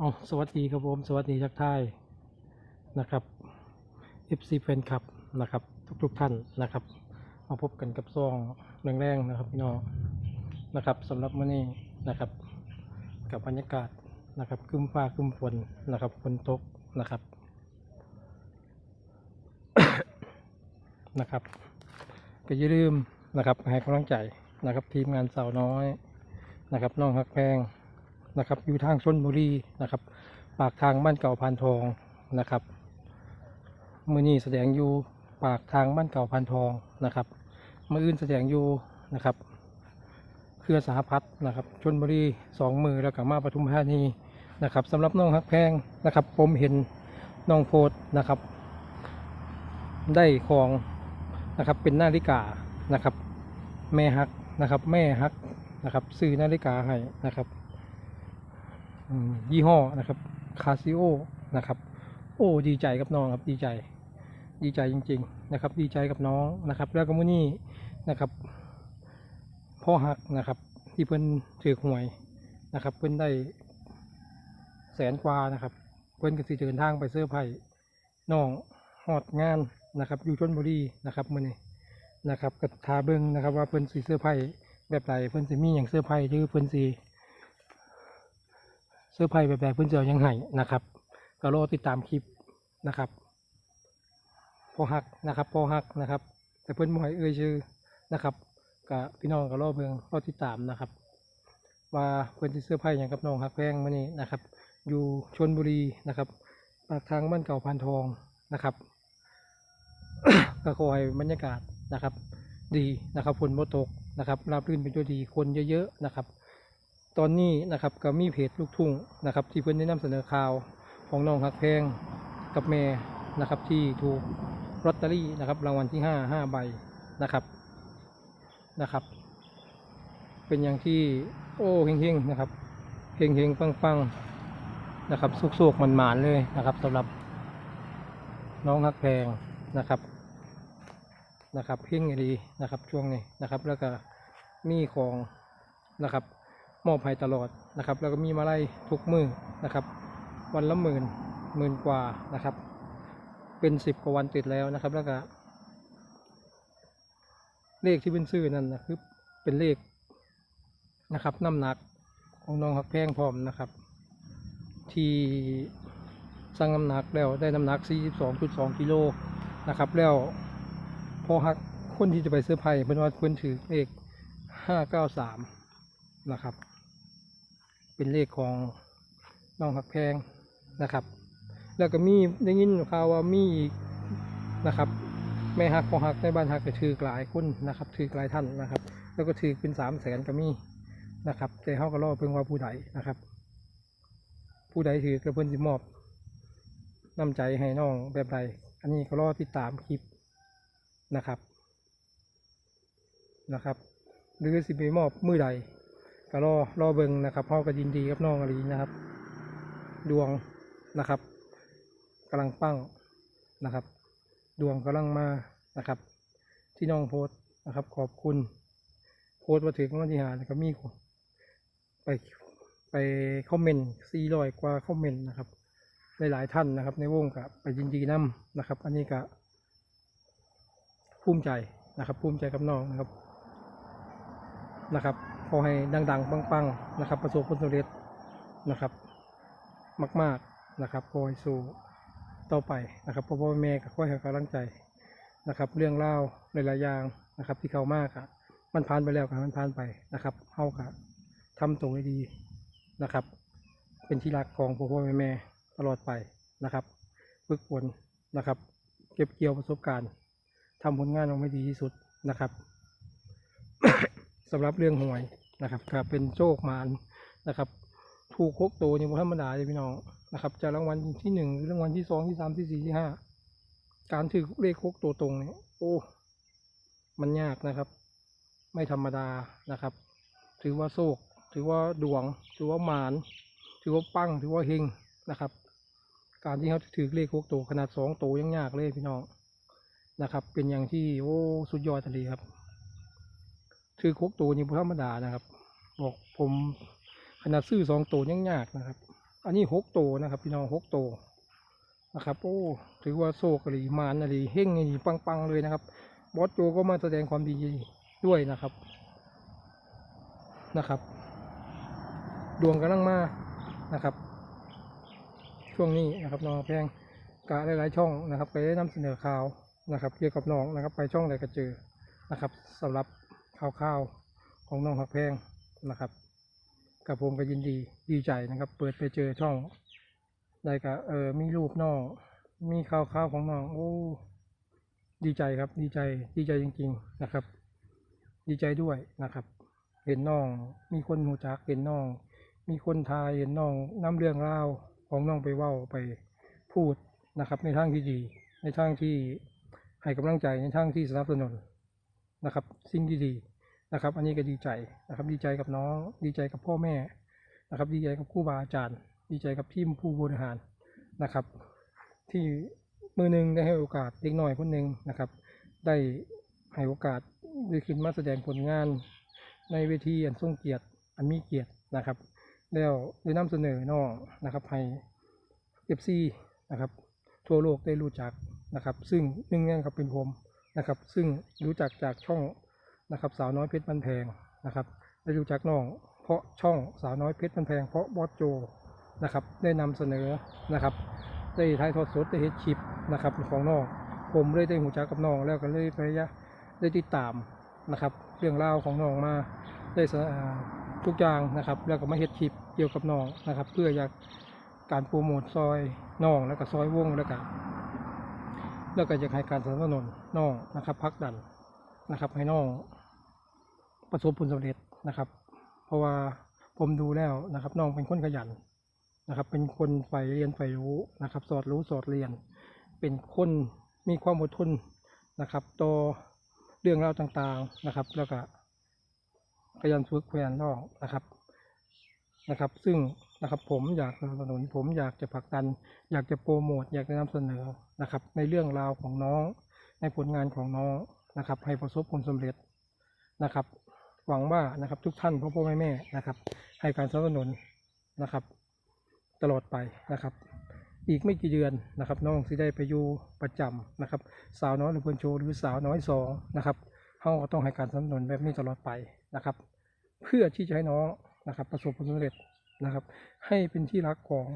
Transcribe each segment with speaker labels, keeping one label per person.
Speaker 1: อ๋อสวัสดีครับผมสวัสดีทักทายนะครับ FC แฟนคลับนะครับ ทุกๆท่านนะครับมาพบกันกับซองแรงๆนะครับพี่น้องนะครับสำหรับมื้อนี้นะครับ กับบรรยากาศนะครับครึ้มฟ้าครึ้มฝนนะครับฝนตกนะครับนะครับ ก็อย่าลืมนะครับให้กำลังใจนะครับ ทีมงานสาวน้อยนะครับน้องฮักแพง นะครับ อยู่ทางชนบุรีนะครับ ปากทางบ้านเก่าพานทองนะครับมือนี้แสดงอยู่ปากทางบ้านเก่าพานทองนะครับมืออื่นแสดงอยู่นะครับเครือสหพัฒนะครับชนบุรีสองมือแล้วก็มาปทุมธานีนะครับสำหรับน้องฮักแพงนะครับ ผมเห็นน้องโพดนะครับ ได้ของนะครับเป็นนาฬิกานะครับ แม่ฮักนะครับ แม่ฮักนะครับ ซื้อนาฬิกาให้นะครับ ยี่ห้อนะครับคาซิโอนะครับโอ้ดีใจกับน้องครับดีใจ ดีใจจริง ๆนะครับ ดีใจกับน้องนะครับ แล้วก็มื้อนี้นะครับพ่อหักนะครับ ที่เพิ่นถือหวยนะครับ เพิ่นได้แสนกว่านะครับ เพิ่นก็สิเดินทางไปเสื้อไผ่น้องฮอดงานนะครับ อยู่ชลบุรีนะครับมื้อนี้นะครับกับทาเบิ่งนะครับ ว่าเพิ่นสิเสื้อไผ่แบบไรเพิ่นสิมีอย่างเสื้อไผ่หรือเพิ่นสิ เสื้อร์ไผ่แบบแบบเพื่อนเจอยังไห้นะครับก็รอติดตามคลิปนะครับพอหักนะครับพอหักนะครับ แต่เพื่อนมอยเอ่ยชื่อนะครับกับพี่น้องก็รอเบิ่งรอติดตามนะครับ ว่าเพื่อนที่เสื้อร์ไผ่อย่างกับน้องหักแพงมานี่นะครับ อยู่ชนบุรีนะครับปากทางบ้านเก่าพานทองนะครับก็ขอให้บรรยากาศนะครับ ดีนะครับฝนบ่ตกนะครับราบรื่นเป็นตัวดีคนเยอะๆนะครับ ตอนนี้นะครับก็มีเพจลูกทุ่งนะครับ ที่เพิ่อนได้นำเสนอข่าวของน้องฮักแพงกับแม่นะครับ ที่ถูกลอตเตอรี่นะครับรางวัลที่ห้าห้าใบนะครับนะครับ เป็นอย่างที่โอ้เฮงๆนะครับเฮงๆปังๆนะครับสุกๆมันหมานๆเลยนะครับสำหรับน้องฮักแพงนะครับนะครับเฮงดีนะครับช่วงนี้นะครับ แล้วก็มีของนะครับ มอบให้ตลอดนะครับ แล้วก็มีมาไล่ทุกมือนะครับ วันละหมื่นหมื่นกว่านะครับ เป็นสิบกว่าวันติดแล้วนะครับ แล้วก็เลขที่เป็นซื้อนั่นนะคือเป็นเลขนะครับน้ำหนักของน้องฮักแพงพร้อมนะครับ ที่สั่งน้ำหนักแล้วได้น้ำหนัก 42.2กิโลนะครับ แล้วพอฮักคนที่จะไปเสื้อไผ่เพิ่นว่าเพิ่นถือเลข593 นะครับ เป็นเลขของน้องหักแพงนะครับ แล้วก็มีได้ยินข่าวว่ามีอีกนะครับแม่ฮักพอฮักในบ้านฮักก็ถือหลายคนนะครับถือหลายท่านนะครับ แล้วก็ถือเป็นสามแสนก็มีนะครับแต่เขาก็รอเพิ่งว่าผู้ใดนะครับ ผู้ใดถือกระเพื่อนสิมอบน้ำใจให้น้องแบบใดอันนี้ก็รอติดตามคลิปนะครับนะครับ หรือสิไปมอบมือใด ก็รอรอเบิงนะครับพ่อก็ยินดีกับน้องอลีนะครับ ดวงนะครับกำลังปั้งนะครับ ดวงกำลังมานะครับ ที่น้องโพสต์นะครับ ขอบคุณ โพสต์มาถึงวันที่หาแล้วก็มีคนไปไปคอมเมนต์สี่ร้อยกว่าคอมเมนต์นะครับหลายๆท่านนะครับ ในวงกับไปยินดีนํนะครับ อันนี้ก็ภูมิใจนะครับ ภูมิใจกับน้องนะครับนะครับ ขอให้ดังๆ ปังๆ นะครับ ประสบผลสำเร็จนะครับ มาก ๆนะครับขอให้สู้ต่อไปนะครับพ่อพ่อแม่ก็ขอให้กำลังใจนะครับ เรื่องเล่าหลายๆอย่างนะครับ ที่เขามากอะมันผ่านไปแล้วกับมันผ่านไปนะครับเฮากับทำตัวให้ดีนะครับ เป็นที่รักของพ่อพ่อแม่แม่ตลอดไปนะครับฝึกฝนนะครับ เก็บเกี่ยวประสบการณ์ทำผลงานออกมาดีที่สุดนะครับ สำหรับเรื่องหวยนะครับก็เป็นโชคมานนะครับถูกคกโตวนี่บ่ธรรมดาเลยพี่น้องนะครับจะรางวัลที่หนึ่งรางวัลที่สองที่สามที่สี่ที่ห้าการถือเลขโคกโตวตรงเนี่ยโอ้มันยากนะครับ ไม่ธรรมดานะครับ ถือว่าโชคถือว่าดวง ถือว่าหมานถือว่าปังถือว่าเฮงนะครับ การที่เขาถือเลขโคกโตวขนาดสองโตวยังยากเลยพี่น้องนะครับ เป็นอย่างที่โอ้สุดยอดเลยครับ ถือคกตัวนี่ธรรมดานะครับ บอกผมขนาดซื้อสองตัวยังยากนะครับ อันนี้หกโตวนะครับ พี่น้องหกโตวนะครับโอ้ถือว่าโซกอะไรมานอะไรเฮงอะไรปังๆเลยนะครับ บอสโจก็มาแสดงความดีด้วยนะครับนะครับ ดวงกำลังมานะครับ ช่วงนี้นะครับน้องแพงกะหลายๆช่องนะครับไปนำเสนอข่าวนะครับ เกี่ยวกับน้องนะครับ ไปช่องใดก็เจอนะครับสำหรับ ข่าวๆของน้องหักแพงนะครับกับผมก็ยินดีดีใจนะครับ เปิดไปเจอช่องได้ก็เออมีรูปน้องมีข่าวข่าวๆของน้องโอ้ดีใจครับ ดีใจดีใจจริง ๆนะครับ ดีใจด้วยนะครับ เห็นน้อง มีคนหูจักเห็นน้อง มีคนทายเห็นน้องนำเรื่องราวของน้องไปเว้าไปพูดนะครับ ในทางที่ดี ในทางที่ให้กำลังใจในทางที่สนับสนุน นะครับ สิ่งที่ดีนะครับ อันนี้ก็ดีใจนะครับ ดีใจกับน้อง ดีใจกับพ่อแม่นะครับ ดีใจกับครูบาอาจารย์ ดีใจกับทีมผู้บริหารนะครับ ที่มือหนึ่งได้ให้โอกาสเด็กน้อยคนหนึ่งนะครับ ได้ให้โอกาสได้ขึ้นมาแสดงผลงาน ในเวทีอันทรงเกียรติอันมีเกียรตินะครับ แล้วได้นำเสนอน้องนะครับให้เอฟซีนะครับทั่วโลกได้รู้จักนะครับ ซึ่งหนึ่งนั่นก็เป็นผม นะครับ ซึ่งรู้จักจากช่องนะครับสาวน้อยเพชรบันแพงนะครับได้รู้จักน้อง เพราะช่องสาวน้อยเพชรบันแพงเพราะบอสโจนะครับได้นำเสนอนะครับ ได้ถ่ายทอดสดได้เห็นคลิปนะครับของน้องผมเลยได้หูจักกับน้องแล้วก็เลยพยายามได้ติดตามนะครับ เรื่องราวของน้องมาได้ทุกอย่างนะครับ แล้วก็มาเฮ็ดคลิปเกี่ยวกับน้องนะครับ เพื่ออยากการโปรโมทซอยน้องแล้วก็ซอยวงแล้วก็ แล้วก็อยากให้การสนับสนุนน้องนะครับพักดันนะครับ ให้น้องประสบผลสำเร็จนะครับ เพราะว่าผมดูแล้วนะครับ น้องเป็นคนขยันนะครับ เป็นคนใฝ่เรียนใฝ่รู้นะครับ สอดรู้สอดเรียน เป็นคนมีความอดทนนะครับต่อเรื่องราวต่างๆนะครับ แล้วก็ขยันฝึกขยันร้องนะครับนะครับ ซึ่งนะครับผมอยากสนับสนุนผมอยากจะผลักดัน อยากจะโปรโมท อยากจะนำเสนอ นะครับ ในเรื่องราวของน้อง ในผลงานของน้องนะครับ ให้ประสบผลสำเร็จนะครับ หวังว่านะครับทุกท่านพ่อพ่อแม่แม่นะครับ ให้การสนับสนุนนะครับ ตลอดไปนะครับ อีกไม่กี่เดือนนะครับ น้องสิได้ไปอยู่ประจำนะครับ สาวน้อยหรือเพื่อนโชว์หรือสาวน้อยสองนะครับเขาก็ต้องให้การสนับสนุนแบบนี้ตลอดไปนะครับ เพื่อที่จะให้น้องนะครับประสบผลสำเร็จนะครับ ให้เป็นที่รักของ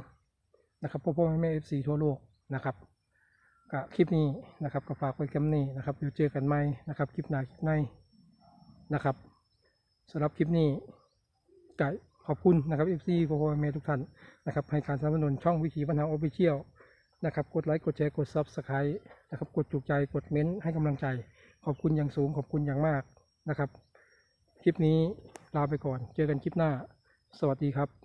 Speaker 1: นะครับพ่อพ่อแม่แม่เอฟซีทั่วโลกนะครับ กับคลิปนี้นะครับก็ฝากไว้แค่นี้นะครับเดี๋ยวเจอกันใหม่นะครับคลิปหน้าคลิปในนะครับสำหรับคลิปนี้ก็ขอบคุณนะครับเอฟซีพ่อพ่อแม่ทุกท่านนะครับให้การสนับสนุนช่องวิถีปัญหาออฟฟิเชียลนะครับกดไลค์กดแชร์กดซับสไครต์นะครับกดถูกใจกดเม้นต์ให้กำลังใจ ขอบคุณอย่างสูงขอบคุณอย่างมากนะครับ คลิปนี้ลาไปก่อน เจอกันคลิปหน้า สวัสดีครับ